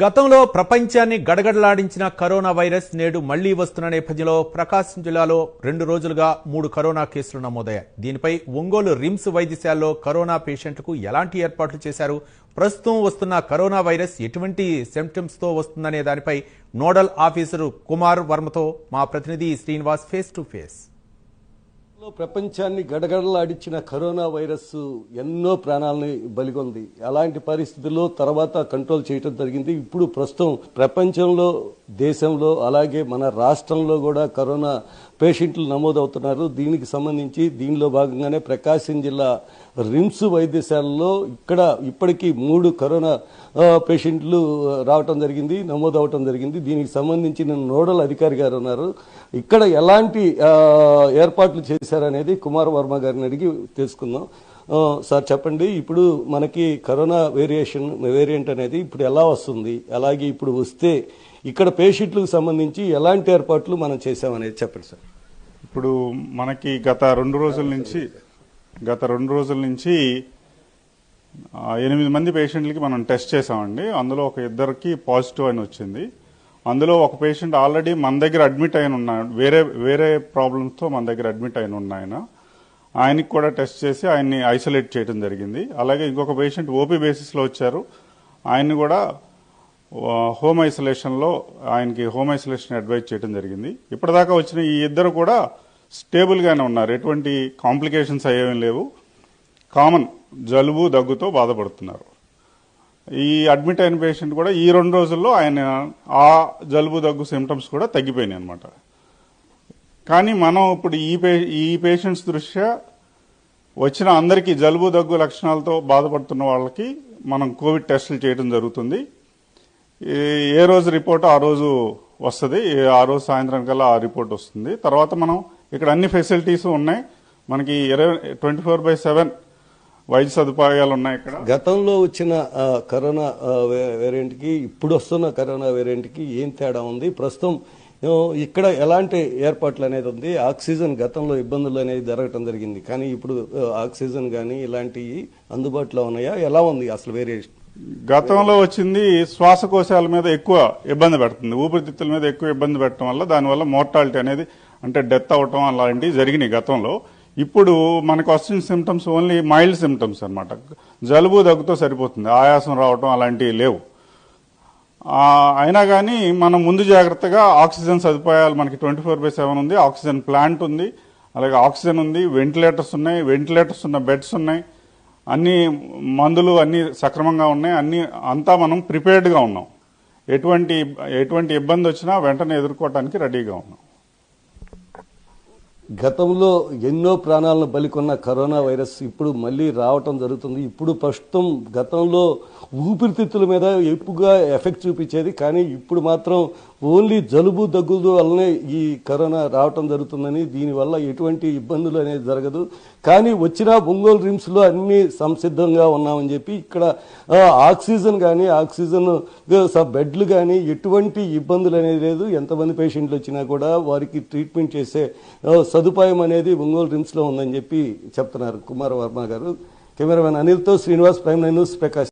గతంలో ప్రపంచాన్ని గడగడలాడించిన corona virus నేడు మళ్ళీ వస్తున్న నేపథ్యంలో ప్రకాశం జిల్లాలో రెండు రోజులుగా మూడు కరోనా కేసులు నమోదయ్యాయి. దీనిపై ఒంగోలు రిమ్స్ వైద్యశాలలో కరోనా పేషెంట్లకు ఎలాంటి ఏర్పాట్లు చేశారు? ప్రస్తుతం వస్తున్న కరోనా వైరస్ ఎటువంటి సిమ్టమ్స్తో వస్తుందనే దానిపై నోడల్ ఆఫీసర్ కుమార్ వర్మతో మా ప్రతినిధి శ్రీనివాస్ ఫేస్ టు ఫేస్ లో ప్రపంచాన్ని గడగడలాడించిన కరోనా వైరస్ ఎన్నో ప్రాణాలని బలిగొంది. అలాంటి పరిస్థితుల్లో తర్వాత కంట్రోల్ చేయడం జరిగింది. ఇప్పుడు ప్రస్తుతం ప్రపంచంలో దేశంలో అలాగే మన రాష్ట్రంలో కూడా కరోనా పేషెంట్లు నమోదవుతున్నారు. దీనికి సంబంధించి దీనిలో భాగంగానే ప్రకాశం జిల్లా రిమ్స్ వైద్యశాలలో ఇక్కడ ఇప్పటికీ మూడు కరోనా పేషెంట్లు రావటం జరిగింది నమోదవటం జరిగింది. దీనికి సంబంధించిన నోడల్ అధికారి గారు ఉన్నారు. ఇక్కడ ఎలాంటి ఏర్పాట్లు చేశారు? చేశారనేది కుమార్ వర్మ గారిని అడిగి తెలుసుకుందాం. సార్ చెప్పండి ఇప్పుడు మనకి కరోనా వేరియేషన్ వేరియంట్ అనేది ఇప్పుడు ఎలా వస్తుంది? అలాగే ఇప్పుడు వస్తే ఇక్కడ పేషెంట్లకు సంబంధించి ఎలాంటి ఏర్పాట్లు మనం చేశామనేది చెప్పండి సార్. ఇప్పుడు మనకి గత రెండు రోజుల నుంచి గత రెండు రోజుల నుంచి ఎనిమిది మంది పేషెంట్లకి మనం టెస్ట్ చేసామండి అందులో ఒక ఇద్దరికి పాజిటివ్ అని వచ్చింది. అందులో ఒక పేషెంట్ ఆల్రెడీ మన దగ్గర అడ్మిట్ అయిన ఉన్నాడు వేరే వేరే ప్రాబ్లమ్స్తో మన దగ్గర అడ్మిట్ అయిన ఉన్నాయన ఆయనకి కూడా టెస్ట్ చేసి ఆయన్ని ఐసోలేట్ చేయడం జరిగింది. అలాగే ఇంకొక పేషెంట్ ఓపీ బేసిస్లో వచ్చారు. ఆయన్ని కూడా హోమ్ ఐసోలేషన్లో ఆయనకి హోమ్ ఐసోలేషన్ అడ్వైజ్ చేయడం జరిగింది. ఇప్పటిదాకా వచ్చిన ఈ ఇద్దరు కూడా స్టేబుల్గానే ఉన్నారు. ఎటువంటి కాంప్లికేషన్స్ అయ్యేవి లేవు. కామన్ జలుబు దగ్గుతో బాధపడుతున్నారు. ఈ అడ్మిట్ అయిన పేషెంట్ కూడా ఈ రెండు రోజుల్లో ఆయన ఆ జలుబు దగ్గు సిమ్టమ్స్ కూడా తగ్గిపోయినాయి అనమాట కానీ మనం ఇప్పుడు ఈ పే ఈ పేషెంట్స్ దృష్ట్యా వచ్చిన అందరికీ జలుబు దగ్గు లక్షణాలతో బాధపడుతున్న వాళ్ళకి మనం కోవిడ్ టెస్టులు చేయడం జరుగుతుంది. ఏ- ఏ రోజు రిపోర్ట్ ఆ రోజు వస్తుంది. ఆ రోజు సాయంత్రం కల్లా ఆ రిపోర్ట్ వస్తుంది. తర్వాత మనం ఇక్కడ అన్ని ఫెసిలిటీస్ ఉన్నాయి. మనకి ఇరవై ట్వంటీ ఫోర్ బై సెవెన్ వైద్య సదుపాయాలు ఉన్నాయి ఇక్కడ. గతంలో వచ్చిన కరోనా వేరియంట్కి ఇప్పుడు వస్తున్న కరోనా వేరియంట్కి ఏం తేడా ఉంది? ప్రస్తుతం ఇక్కడ ఎలాంటి ఏర్పాట్లు అనేది ఉంది? ఆక్సిజన్ గతంలో ఇబ్బందులు అనేది జరగటం జరిగింది. కానీ ఇప్పుడు ఆక్సిజన్ కానీ ఇలాంటివి అందుబాటులో ఉన్నాయా? ఎలా ఉంది అసలు వేరియేషన్? గతంలో వచ్చింది శ్వాసకోశాల మీద ఎక్కువ ఇబ్బంది పెడుతుంది. ఊపిరితిత్తుల మీద ఎక్కువ ఇబ్బంది పెట్టడం వల్ల దానివల్ల మోర్టాలిటీ అనేది అంటే డెత్ అవటం అలాంటివి జరిగినాయి గతంలో. ఇప్పుడు మనకు వచ్చిన సిమ్టమ్స్ ఓన్లీ మైల్డ్ సిమ్టమ్స్ అనమాట జలుబు దగ్గుతో సరిపోతుంది. ఆయాసం రావటం అలాంటివి లేవు. అయినా కానీ మనం ముందు జాగ్రత్తగా ఆక్సిజన్ సదుపాయాలు మనకి ట్వంటీ ఫోర్ బై సెవెన్ ఉంది. ఆక్సిజన్ ప్లాంట్ ఉంది. అలాగే ఆక్సిజన్ ఉంది. వెంటిలేటర్స్ ఉన్నాయి. వెంటిలేటర్స్ ఉన్న బెడ్స్ ఉన్నాయి. అన్ని మందులు అన్ని సక్రమంగా ఉన్నాయి. అన్ని అంతా మనం ప్రిపేర్డ్గా ఉన్నాం. ఎటువంటి ఎటువంటి ఇబ్బంది వచ్చినా వెంటనే ఎదుర్కోవటానికి రెడీగా ఉన్నాం. గతంలో ఎన్నో ప్రాణాలను బలికొన్న కరోనా వైరస్ ఇప్పుడు మళ్ళీ రావటం జరుగుతుంది. ఇప్పుడు ప్రస్తుతం గతంలో ఊపిరితిత్తుల మీద ఎక్కువగా ఎఫెక్ట్ చూపించేది కానీ ఇప్పుడు మాత్రం ఓన్లీ జలుబు దగ్గుల వల్లనే ఈ కరోనా రావటం జరుగుతుందని దీనివల్ల ఎటువంటి ఇబ్బందులు అనేది జరగదు. కానీ వచ్చిన ఒంగోలు రిమ్స్లో అన్ని సంసిద్ధంగా ఉన్నామని చెప్పి ఇక్కడ ఆక్సిజన్ కానీ ఆక్సిజన్ స- బెడ్లు కానీ ఎటువంటి ఇబ్బందులు అనేది లేదు. ఎంతమంది పేషెంట్లు వచ్చినా కూడా వారికి ట్రీట్మెంట్ చేసే సదుపాయం అనేది ఒంగోలు రిమ్స్లో ఉందని చెప్పి చెప్తున్నారు Kumar Varma garu. Cameraman అనిల్తో Srinivas prime nine news Prakash.